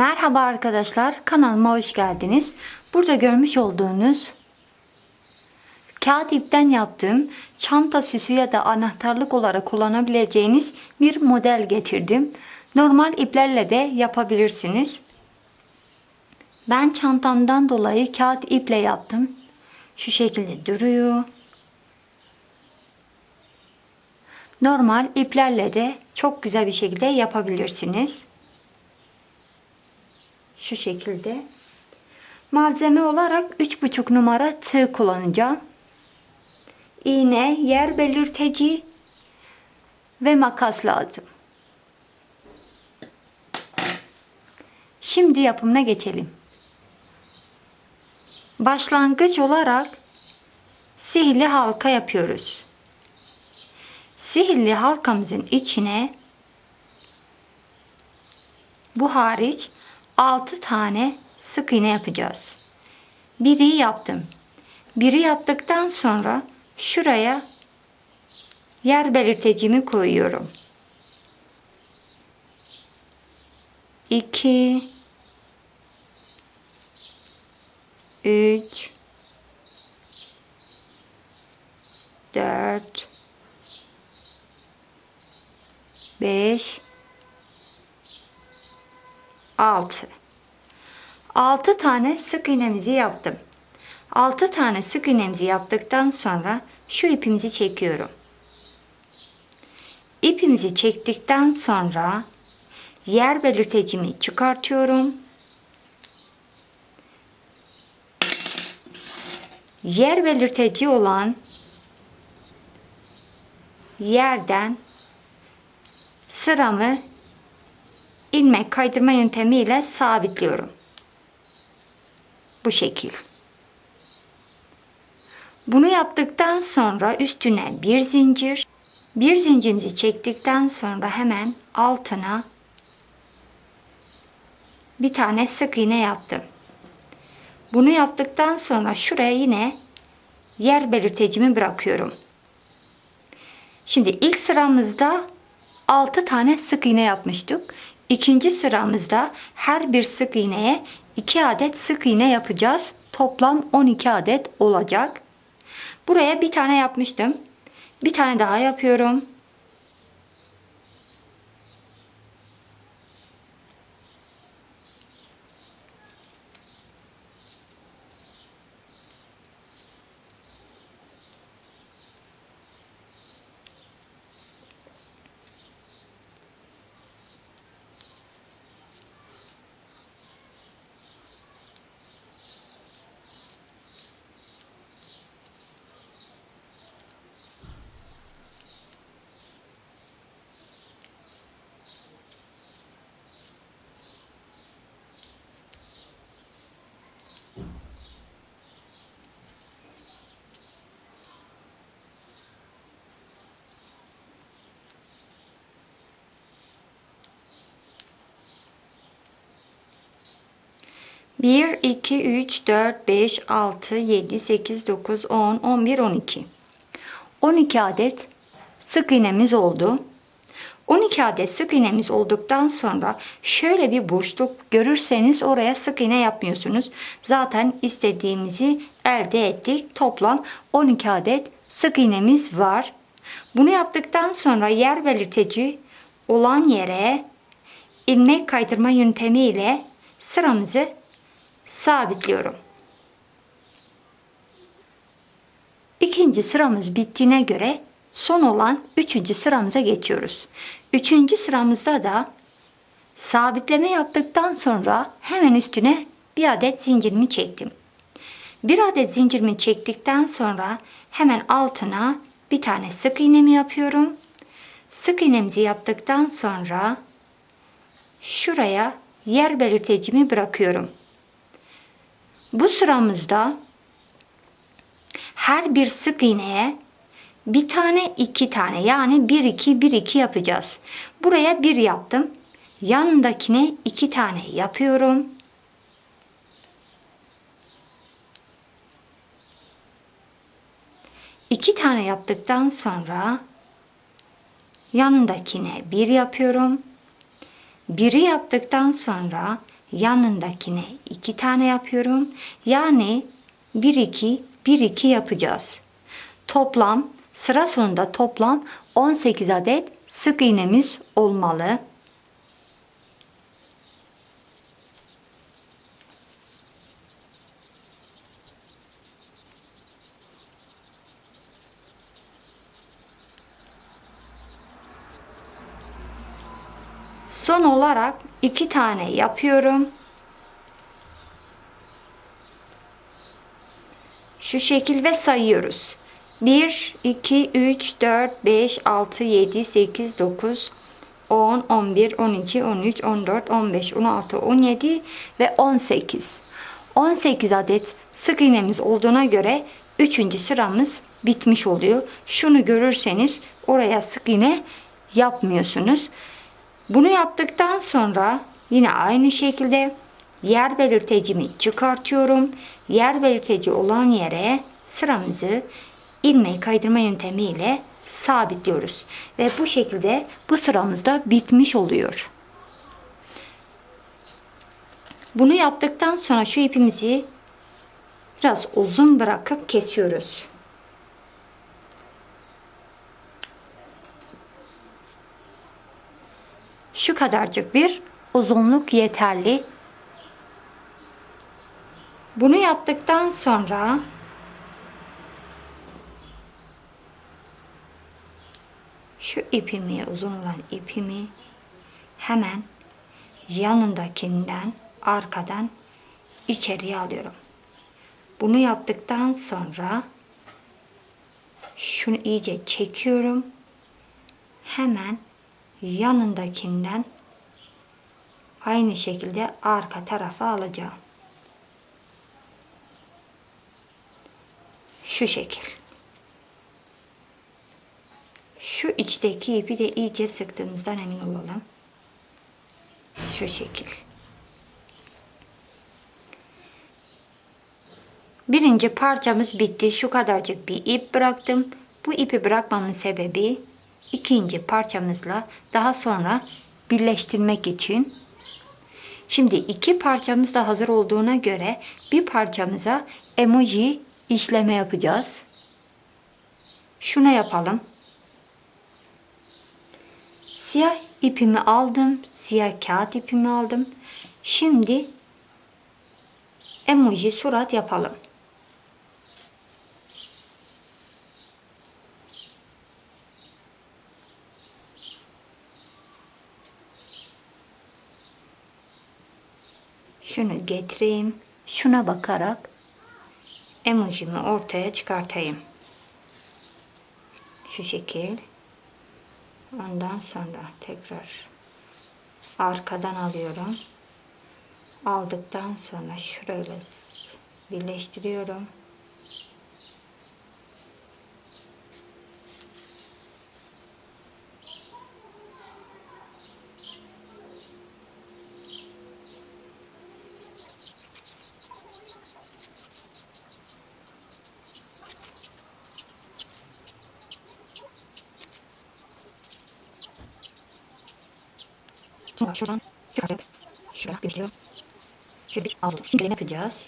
Merhaba arkadaşlar, kanalıma hoş geldiniz. Burada görmüş olduğunuz kağıt ipten yaptığım çanta süsü ya da anahtarlık olarak kullanabileceğiniz bir model getirdim. Normal iplerle de yapabilirsiniz. Ben çantamdan dolayı kağıt iple yaptım. Şu şekilde duruyor. Normal iplerle de çok güzel bir şekilde yapabilirsiniz. Şu şekilde. Malzeme olarak 3,5 numara tığ kullanacağım. İğne, yer belirteci ve makas lazım. Şimdi yapımına geçelim. Başlangıç olarak sihirli halka yapıyoruz. Sihirli halkamızın içine bu hariç 6 tane sık iğne yapacağız. Biri yaptım. Biri yaptıktan sonra şuraya yer belirtecimi koyuyorum. 2 3 4 5 6 6 tane sık iğnemizi yaptım. 6 tane sık iğnemizi yaptıktan sonra şu ipimizi çekiyorum. İpimizi çektikten sonra yer belirtecimi çıkartıyorum. Yer belirteci olan yerden sıramı ilmek kaydırma yöntemiyle sabitliyorum. Bu şekil. Bunu yaptıktan sonra üstüne bir zincir, bir zincirimizi çektikten sonra hemen altına bir tane sık iğne yaptım. Bunu yaptıktan sonra şuraya yine yer belirtecimi bırakıyorum. Şimdi ilk sıramızda 6 tane sık iğne yapmıştık. İkinci sıramızda her bir sık iğneye 2 adet sık iğne yapacağız. Toplam 12 adet olacak. Buraya bir tane yapmıştım. Bir tane daha yapıyorum. Bir, iki, üç, dört, beş, altı, yedi, sekiz, dokuz, on, on bir, on iki. 12 adet sık iğnemiz oldu. 12 adet sık iğnemiz olduktan sonra şöyle bir boşluk görürseniz oraya sık iğne yapmıyorsunuz. Zaten istediğimizi elde ettik. Toplam 12 adet sık iğnemiz var. Bunu yaptıktan sonra yer belirteci olan yere ilmek kaydırma yöntemiyle sıramızı sabitliyorum. İkinci sıramız bittiğine göre son olan üçüncü sıramıza geçiyoruz. Üçüncü sıramızda da sabitleme yaptıktan sonra hemen üstüne bir adet zincirimi çektim. Bir adet zincirimi çektikten sonra hemen altına bir tane sık iğnemi yapıyorum. Sık iğnemizi yaptıktan sonra şuraya yer belirtecimi bırakıyorum. Bu sıramızda her bir sık iğneye bir tane iki tane yani bir iki bir iki yapacağız. Buraya bir yaptım. Yanındakine iki tane yapıyorum. İki tane yaptıktan sonra yanındakine bir yapıyorum. Biri yaptıktan sonra yanındakine iki tane yapıyorum. Yani 1 2 1 2 yapacağız. Toplam sıra sonunda toplam 18 adet sık iğnemiz olmalı. Son olarak iki tane yapıyorum. Şu şekil ve sayıyoruz. 1, 2, 3, 4, 5, 6, 7, 8, 9, 10, 11, 12, 13, 14, 15, 16, 17 ve 18. 18 adet sık iğnemiz olduğuna göre 3. sıramız bitmiş oluyor. Şunu görürseniz oraya sık iğne yapmıyorsunuz. Bunu yaptıktan sonra yine aynı şekilde yer belirtecimi çıkartıyorum. Yer belirteci olan yere sıramızı ilmeği kaydırma yöntemiyle sabitliyoruz. Ve bu şekilde bu sıramız da bitmiş oluyor. Bunu yaptıktan sonra şu ipimizi biraz uzun bırakıp kesiyoruz. Şu kadarcık bir uzunluk yeterli. Bunu yaptıktan sonra şu ipimi uzun olan ipimi hemen yanındakinden arkadan içeriye alıyorum. Bunu yaptıktan sonra şunu iyice çekiyorum. Hemen yanındakinden aynı şekilde arka tarafa alacağım. Şu şekil. Şu içteki ipi de iyice sıktığımızdan emin olalım. Şu şekil. Birinci parçamız bitti. Şu kadarcık bir ip bıraktım. Bu ipi bırakmamın sebebi ikinci parçamızla daha sonra birleştirmek için. Şimdi iki parçamız da hazır olduğuna göre bir parçamıza emoji işleme yapacağız. Şuna yapalım. Siyah ipimi aldım. Siyah kağıt ipimi aldım. Şimdi emoji surat yapalım. Şunu getireyim. Şuna bakarak emojimi ortaya çıkartayım. Şu şekil. Ondan sonra tekrar arkadan alıyorum. Aldıktan sonra şurayla birleştiriyorum. Sonra şuradan çıkartıp birleştiriyorum. Şöyle bir. Şimdi ne yapacağız?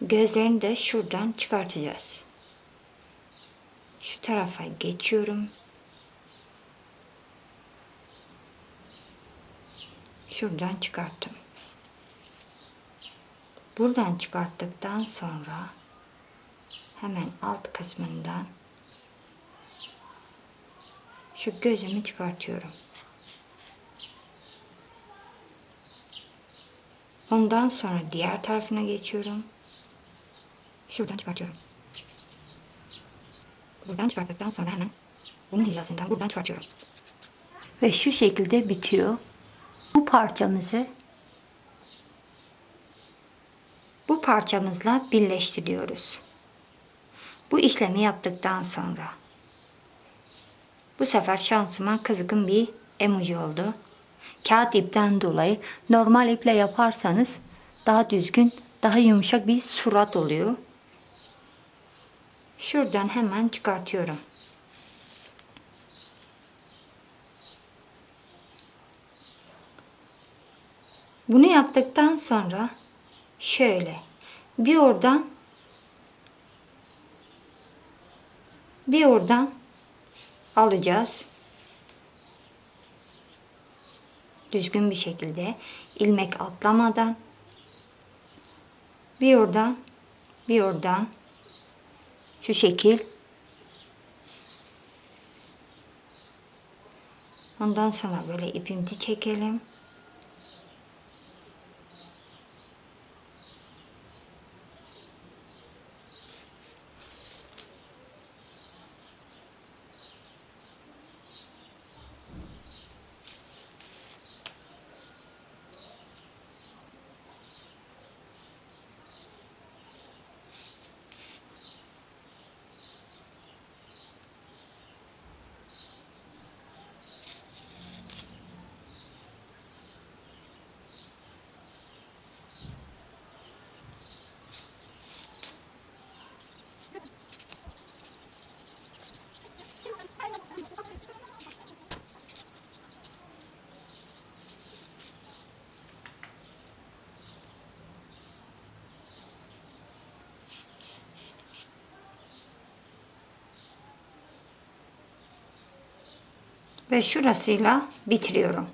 Gözlerini de şuradan çıkartacağız. Şu tarafa geçiyorum. Şuradan çıkarttım. Buradan çıkarttıktan sonra hemen alt kısmından şu gözümü çıkartıyorum. Ondan sonra diğer tarafına geçiyorum. Şuradan çıkartıyorum. Buradan çıkarttıktan sonra hemen bunun hizasından buradan çıkartıyorum. Ve şu şekilde bitiyor. Bu parçamızı bu parçamızla birleştiriyoruz. Bu işlemi yaptıktan sonra bu sefer şansıma kızgın bir emoji oldu kağıt ipten dolayı normal iple yaparsanız daha düzgün, daha yumuşak bir surat oluyor. Şuradan hemen çıkartıyorum. Bunu yaptıktan sonra şöyle bir oradan bir oradan alacağız. Düzgün bir şekilde ilmek atlamadan bir oradan bir oradan şu şekil Ondan sonra böyle ipimizi çekelim. Ve şurasıyla bitiriyorum.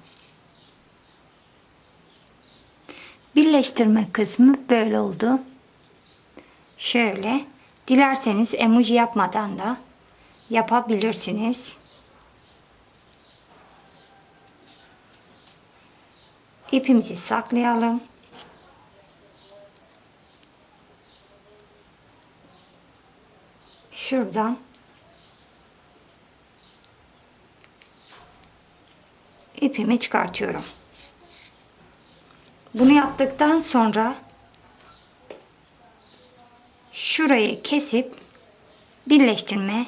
Birleştirme kısmı böyle oldu. Şöyle. Dilerseniz emoji yapmadan da yapabilirsiniz. İpimizi saklayalım. Şuradan ipimi çıkartıyorum. Bunu yaptıktan sonra şurayı kesip birleştirme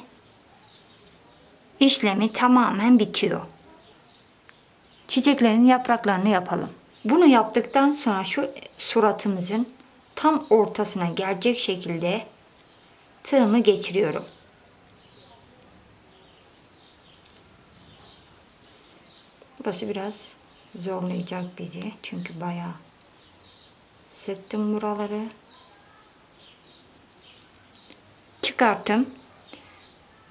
işlemi tamamen bitiyor. Çiçeklerin yapraklarını yapalım. Bunu yaptıktan sonra şu suratımızın tam ortasına gelecek şekilde tığımı geçiriyorum. Burası biraz zorlayacak bizi. Çünkü bayağı sıktım buraları. Çıkarttım.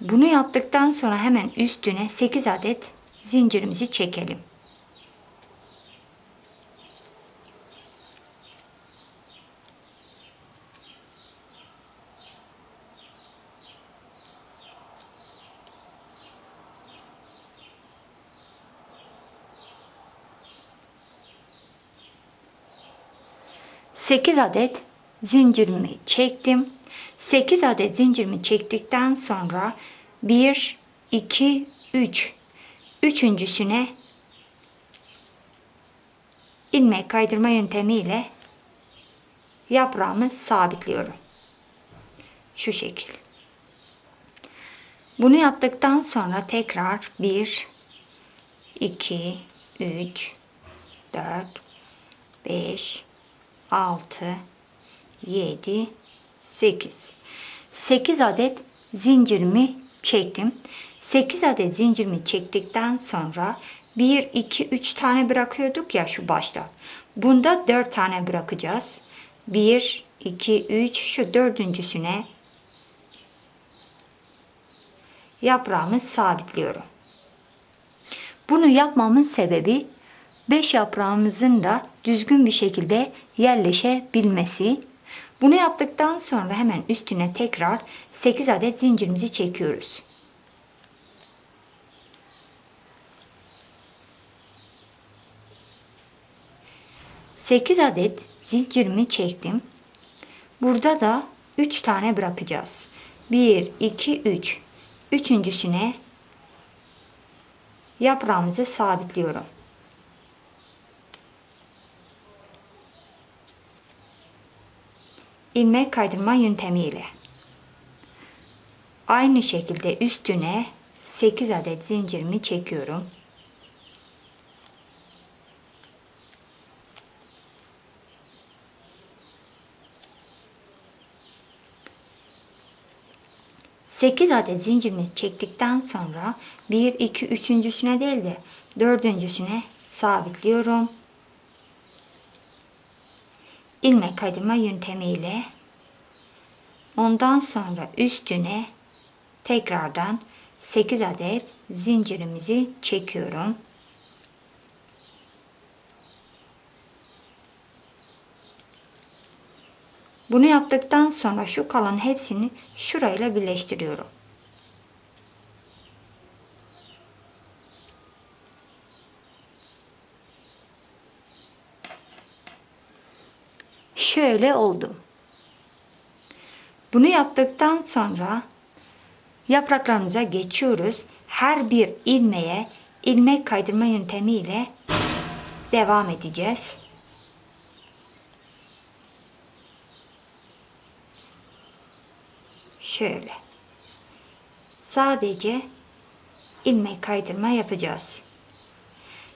Bunu yaptıktan sonra hemen üstüne 8 adet zincirimizi çekelim. Sekiz adet zincirimi çektim. 8 adet zincirimi çektikten sonra 1, 2, 3. Üçüncüsüne ilmek kaydırma yöntemiyle yaprağımı sabitliyorum. Şu şekil. Bunu yaptıktan sonra tekrar 1, 2, 3, 4, 5, 6, 7, 8. 8 adet zincirimi çektim. 8 adet zincirimi çektikten sonra 1, 2, 3 tane bırakıyorduk ya şu başta. Bunda 4 tane bırakacağız. 1, 2, 3 şu dördüncüsüne yaprağımı sabitliyorum. Bunu yapmamın sebebi 5 yaprağımızın da düzgün bir şekilde yerleşebilmesi. Bunu yaptıktan sonra hemen üstüne tekrar 8 adet zincirimizi çekiyoruz. Sekiz adet zincirimi çektim. Burada da 3 tane bırakacağız. 1, 2, 3. Üçüncüsüne yaprağımızı sabitliyorum. İlmek kaydırma yöntemiyle. Aynı şekilde üstüne 8 adet zincirimi çekiyorum. Sekiz adet zincirimi çektikten sonra bir, iki, üçüncüsüne değil de dördüncüsüne sabitliyorum. İlmek kaydırma yöntemiyle ondan sonra üstüne tekrardan 8 adet zincirimizi çekiyorum. Bunu yaptıktan sonra şu kalan hepsini şurayla birleştiriyorum. Şöyle oldu. Bunu yaptıktan sonra yapraklarımıza geçiyoruz. Her bir ilmeğe ilmek kaydırma yöntemiyle devam edeceğiz. Şöyle. Sadece ilmek kaydırma yapacağız.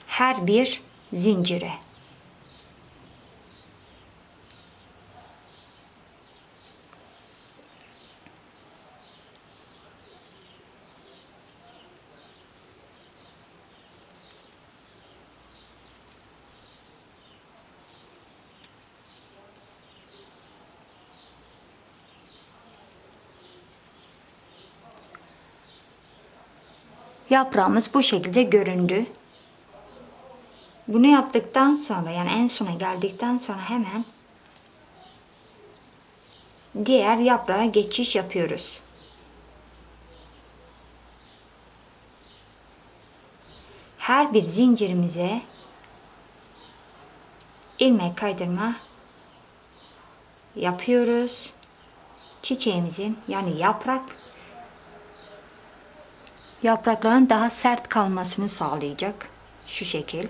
Her bir zincire. Yaprağımız bu şekilde göründü. Bunu yaptıktan sonra yani en sona geldikten sonra hemen diğer yaprağa geçiş yapıyoruz. Her bir zincirimize ilmek kaydırma yapıyoruz. Çiçeğimizin yani yaprak yaprakların daha sert kalmasını sağlayacak. Şu şekil.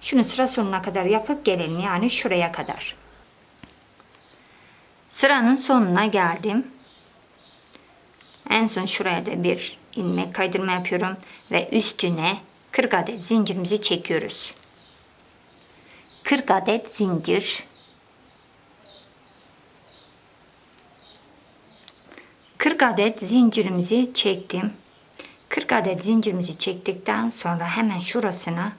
Şunu sıra sonuna kadar yapıp gelelim yani şuraya kadar. Sıranın sonuna geldim. En son şuraya da bir ilmek kaydırma yapıyorum ve üstüne 40 adet zincirimizi çekiyoruz. 40 adet zincir. 40 adet zincirimizi çektim. 40 adet zincirimizi çektikten sonra hemen şurasına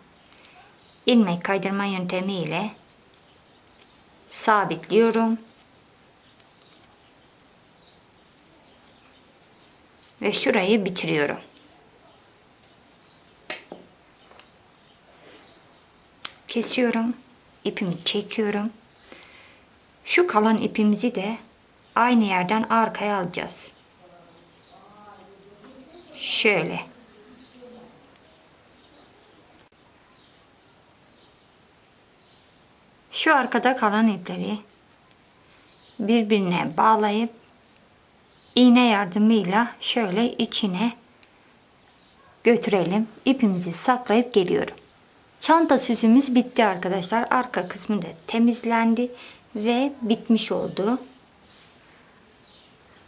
ilmek kaydırma yöntemiyle sabitliyorum. Ve şurayı bitiriyorum. Kesiyorum. ipimi çekiyorum. Şu kalan ipimizi de aynı yerden arkaya alacağız. Şöyle. Şu arkada kalan ipleri birbirine bağlayıp iğne yardımıyla şöyle içine götürelim. İpimizi saklayıp geliyorum. Çanta süsümüz bitti arkadaşlar. Arka kısmı da temizlendi ve bitmiş oldu.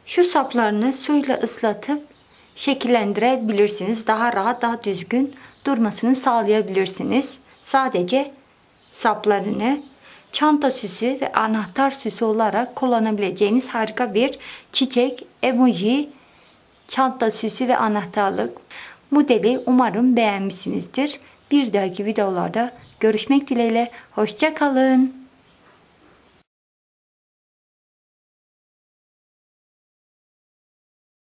Şu saplarını suyla ıslatıp şekillendirebilirsiniz. Daha rahat, daha düzgün durmasını sağlayabilirsiniz. Sadece saplarını çanta süsü ve anahtar süsü olarak kullanabileceğiniz harika bir çiçek, emoji, çanta süsü ve anahtarlık modeli umarım beğenmişsinizdir. Bir dahaki videolarda görüşmek dileğiyle. Hoşçakalın.